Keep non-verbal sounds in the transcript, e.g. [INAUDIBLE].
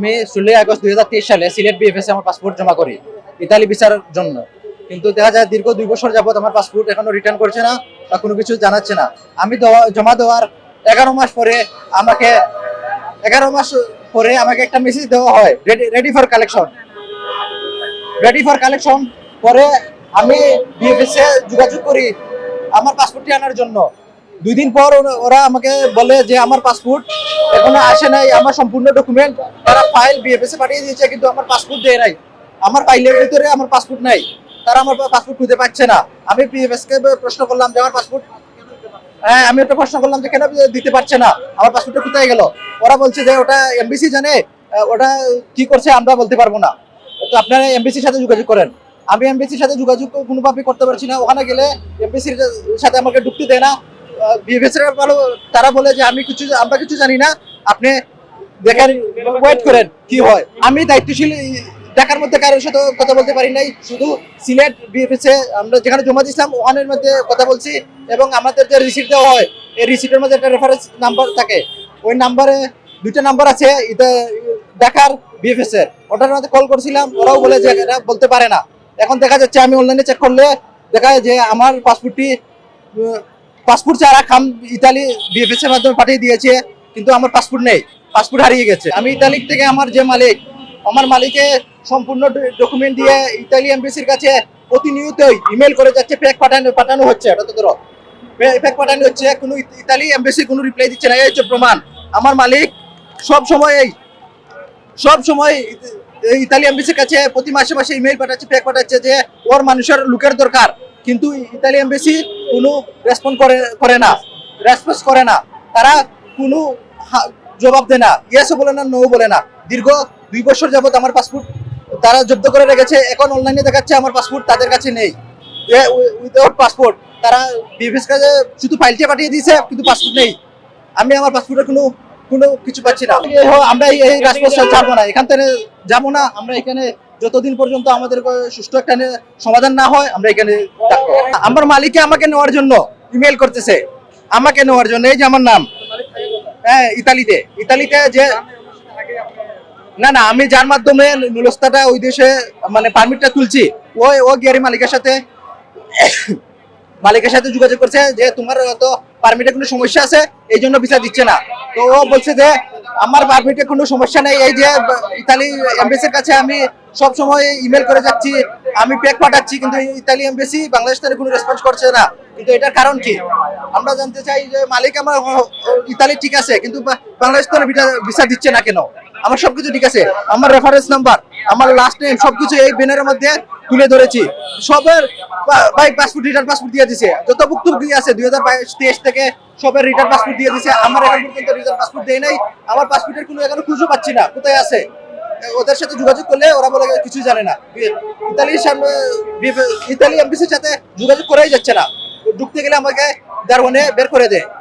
আমি ষোলোই আগস্ট দুই হাজার তেইশ সালে সিলেট বিএফএস আমার পাসপোর্ট জমা করি, ইতালি ভিসার জন্য। কিন্তু দেখা যায় দীর্ঘ দুই বছর যাবত আমার পাসপোর্ট এখনও রিটার্ন করছে না বা কোনো কিছু জানাচ্ছে না। আমি জমা দেওয়ার এগারো মাস পরে আমাকে, এগারো মাস পরে আমাকে একটা মেসেজ দেওয়া হয় ready for collection ready for collection পরে আমি বিএফএস যোগাযোগ করি আমার পাসপোর্টটি আনার জন্য। দুই দিন পর ওরা- আমাকে বলে যে আমার পাসপোর্ট এখনও আসে নাই, আমার সম্পূর্ণ ডকুমেন্ট তারা ফাইল বিএফএস এ পাঠিয়ে দিয়েছে, কিন্তু আমার পাসপোর্ট দেয় নাই। আমার ফাইলের ভিতরে আমার পাসপোর্ট নাই। তারা আমার পাসপোর্ট খুঁজে পাচ্ছে না। আমি বিএফএস কে প্রশ্ন করলাম যে, আমার পাসপোর্ট হ্যাঁ আমি একটা প্রশ্ন করলাম যে, কেন দিতে পারছে না? আমার পাসপোর্টটা কোথায় গেল? ওরা বলছে যে, ওটা এমবিসি জানে ওটা কি করছে আমরা বলতে পারব না। তো আপনারা এমবিসির সাথে যোগাযোগ করেন। আমি এমবিসির সাথে যোগাযোগ কোনোভাবে করতে পারছি না। ওখানে গেলে এমবিসির সাথে আমাকে ঢুকতে দেয় না। বিএফএস ভালো, তারা বলে যে আমি কিছু আমরা কিছু জানি না, আপনি দেখেন ওয়েট করেন, কি হয়। আমি দায়িত্বশীল ঢাকার মধ্যে কারোর সাথে কথা বলতে পারি নাই, শুধু সিলেট বিএফএস আমরা যেখানে জমা দিয়েছিলাম ওখানের মধ্যে কথা বলছি, এবং আমাদের যে রিসিট দেওয়া হয়, এই রিসিপ্টের মধ্যে একটা রেফারেন্স নাম্বার থাকে। ওই নাম্বারে দুইটা নাম্বার আছে, এটা ঢাকার বিএফএস। এর ওটার মধ্যে কল করছিলাম, ওরাও বলে যে এটা বলতে পারে না। এখন দেখা যাচ্ছে, আমি অনলাইনে চেক করলে দেখা যায় যে আমার পাসপোর্টটি পাসপোর্ট ছাড়া খাম ইতালি বিএফএস এর মাধ্যমে পাঠিয়ে দিয়েছে, কিন্তু আমার পাসপোর্ট নেই, পাসপোর্ট হারিয়ে গেছে। আমি ইতালি থেকে আমার যে মালিক, আমার মালিকে সম্পূর্ণ ডকুমেন্ট দিয়ে ইতালি এমবিসির কাছে প্রতিনিয়তই ইমেল করে যাচ্ছে ফেক পাঠানো পাঠানো হচ্ছে, এটা তো ধরো। ফেক পাঠানো হচ্ছে, কোনো ইতালি এমবিসি কোনো রিপ্লাই দিচ্ছে না, এই হচ্ছে প্রমাণ। আমার মালিক সব সময় এই সব সময় ইতালি এমবিসির কাছে প্রতি মাসে মাসে ইমেল পাঠাচ্ছে ফেক পাঠাচ্ছে যে ওর মানুষের লোকের দরকার। কিন্তু ইতালি এমবিসি কোনো রেসপন্ড করে করে না। রেসপন্স করে না। তারা কোনো জবাব দেয় না। ইয়েসও বলে না নো বলে না। দীর্ঘ দুই বছর যাবত আমার পাসপোর্ট তারা জব্দ করে রেখেছে। এখন অনলাইনে দেখাচ্ছে আমার পাসপোর্ট তাদের কাছে নেই। উইদাউট পাসপোর্ট তারা বিএফএস কাছে শুধু ফাইলটা পাঠিয়ে দিয়েছে, কিন্তু পাসপোর্ট নেই। আমি আমার পাসপোর্টের কোনো কোনো কিছু পাচ্ছি না। আমরা এই রাজপথ ছাড়বো না। এখান থেকে যাব না। আমরা এখানে যতদিন পর্যন্ত আমাদের সুষ্ঠু একটা সমাধান না হয়, আমরা এখানে আমার মালিকে আমাকে নেওয়ার জন্য ইমেল করতেছে। আমাকে নেওয়ার জন্য, এই যে আমার নাম। হ্যাঁ ইতালিতে। ইতালিতে যে না না, আমি যার মাধ্যমে নুলস্তাটা ওই দেশে মানে পারমিটটা তুলছি, ও ও গিয়ারি মালিকের সাথে [COUGHS] মালিকের সাথে যোগাযোগ করছে যে তোমার তো পারমিটে কোনো সমস্যা আছে, এই জন্য ভিসা দিচ্ছে না। তো ও বলছে যে, আমার পারমিটে কোনো সমস্যা নেই, এই যে, ইতালি এমবেসির কাছে আমি সব সময় ইমেল করে যাচ্ছি, আমি পেক পাঠাচ্ছি, কিন্তু ইতালি এমবেসি বাংলাদেশ থেকে কোনো রেসপন্স করছে না। কিন্তু এটার কারণ কি? আমরা জানতে চাই যে মালিক আমার ইতালি ঠিক আছে, কিন্তু বাংলাদেশ থেকে ভিসা দিচ্ছে না কেন? আমার সবকিছু ঠিক আছে, আমার রেফারেন্স নাম্বার আমার লাস্ট নেম সবকিছু এই ব্যানারের মধ্যে তুলে ধরেছি। সবের, বা- ভাই পাসপোর্ট রিটার্ন পাসপোর্ট দিয়ে দিছে। যত ভুক্তভোগী আছে, দুই হাজার বাইশ, তেইশ থেকে সবের রিটার্ন পাসপোর্ট দিয়ে দিছে। আমার এখন পর্যন্ত রিটার্ন পাসপোর্ট দেয় নাই, আমার পাসপোর্টের কোনো এখনও খুঁজে পাচ্ছি না। কোথায় আছে? ওদের সাথে যোগাযোগ করলে ওরা বলে কিছুই জানে না। ইতালির সামনে ইতালি এমবিসির সাথে যোগাযোগ করাই যাচ্ছে না। ঢুকতে গেলে আমাকে দারোয়ানে বের করে দেয়।